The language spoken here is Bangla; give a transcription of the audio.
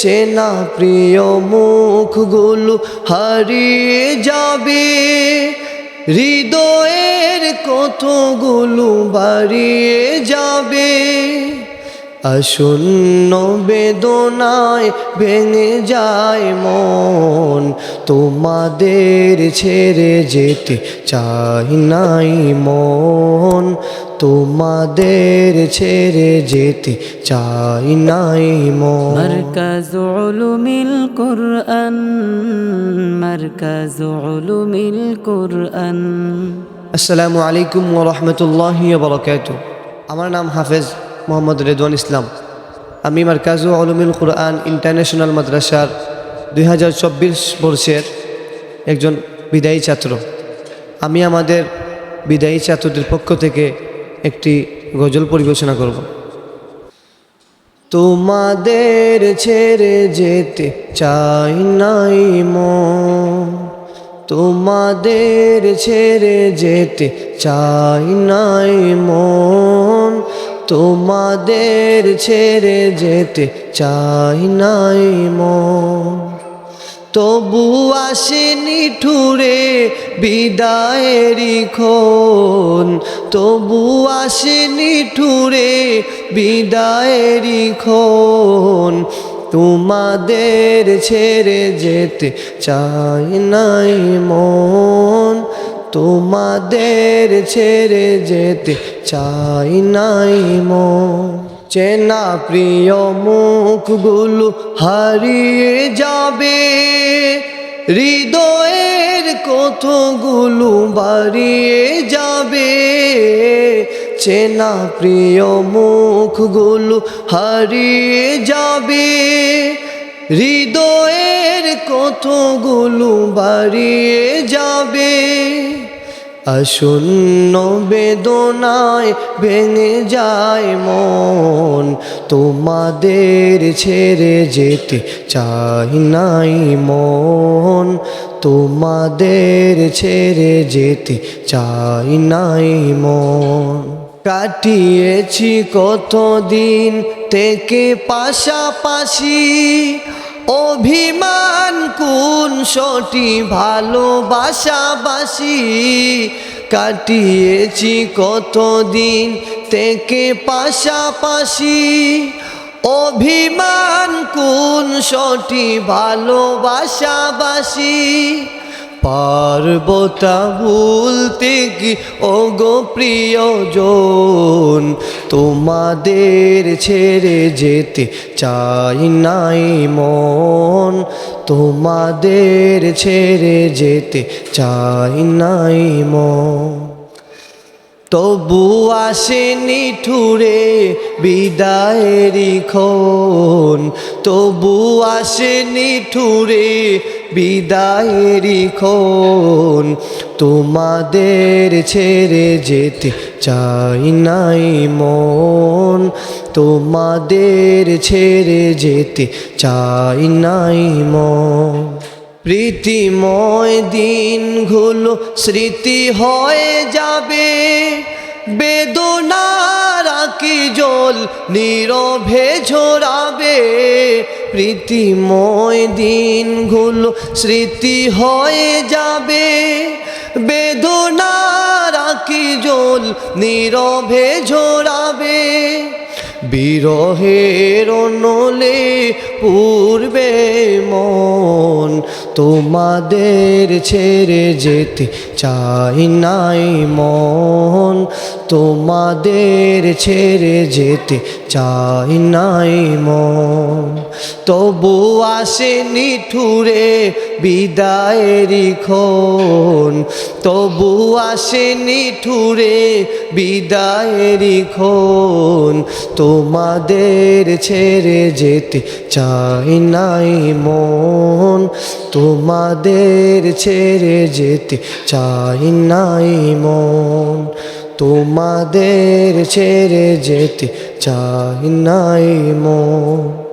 চেনা প্রিয় মুখগুলো, হারিয়ে যাবে। হৃদয়ের কতগুলো বাড়িয়ে যাবে। আসন্ন বেদনায় ভেঙে যায় মন। তোমাদের ছেড়ে যেতে চাই নাই মন। তোমাদের ছেড়ে যেতে চাই নাই মার্কাজুল মিল কোরআন মার্কাজুল মিল কোরআন। আসসালামু আলাইকুম রহমতুল্লাহ বরকাত আমার নাম হাফেজ মোহাম্মদ রেদওয়ান ইসলাম। আমি মার্কাজু আলমিল কুরআন ইন্টারন্যাশনাল মাদ্রাসার দুই হাজার চব্বিশ বর্ষের একজন বিদায়ী ছাত্র। আমি আমাদের বিদায়ী ছাত্রদের পক্ষ থেকে একটি গজল পরিবেশনা করব। তোমাদের ছেড়ে যেতে চাই নাই মন। তোমাদের ছেড়ে যেতে চাই নাই মন। তোমাদের ছেড়ে যেতে চাই নাই মন। তবু আসেনি ঠুরে বিদায়েরই খন তবু আসেনি ঠুরে বিদায়েরই খন তোমাদের ছেড়ে যেতে চাই নাই মন। তোমাদের ছেড়ে যেতে চাই নাই মন। চেনা প্রিয় মুখগুলো হারিয়ে যাবে। হৃদয়ের কতগুলো বাড়িয়ে যাবে। চেনা প্রিয় মুখগুলো হারিয়ে যাবে। হৃদয়ের কতগুলো বাড়িয়ে যাবে। আসন্ন বেদনায় ভেঙে যায় মন। তোমাদের ছেড়ে যেতে চাই নাই মন। তোমাদের ছেড়ে যেতে চাই নাই মন। কাটিয়েছি কতদিন থেকে পাশাপাশি অভিমান কোন সটি ভালোবাসাবাসি কাটিয়েছি কতদিন থেকে পাশাপাশি? অভিমান কোন সটি ভালোবাসাবাসি পার্বতা ভুলতে কি, ওগো প্রিয়জন? তোমাদের ছেড়ে যেতে চাই নাই মন। তোমাদের ছেড়ে যেতে চাই নাই মন তবু আসেনি ঠুরে বিদায়েরই খন। তবু আসেনি ঠুরে বিদায়েরই খন। তোমাদের ছেড়ে যেতে চাই নাই মন। তোমাদের ছেড়ে যেতে চাই নাই মন। প্রীতিময় দিনগুলো স্মৃতি হয়ে যাবে। বেদনার কি জল নীরবে ঝরাবে প্রীতিময় দিনগুলো স্মৃতি হয়ে যাবে। বেদনার কি জল নীরবে ঝরাবে বিরহের নলে পূর্বে মন তোমাদের ছেড়ে যেতে চাই নাই মন তোমাদের ছেড়ে যেতে চাই নাই মন। তবু আসেনি ঠুরে বিদায়েরই খন তবু আসেনি ঠুরে বিদায়েরই খন তোমাদের ছেড়ে যেতে চাই নাই মন, তোমাদের ছেড়ে যেতে চাই নাই মন। তোমাদের ছেড়ে যেতে চাই নাই মন।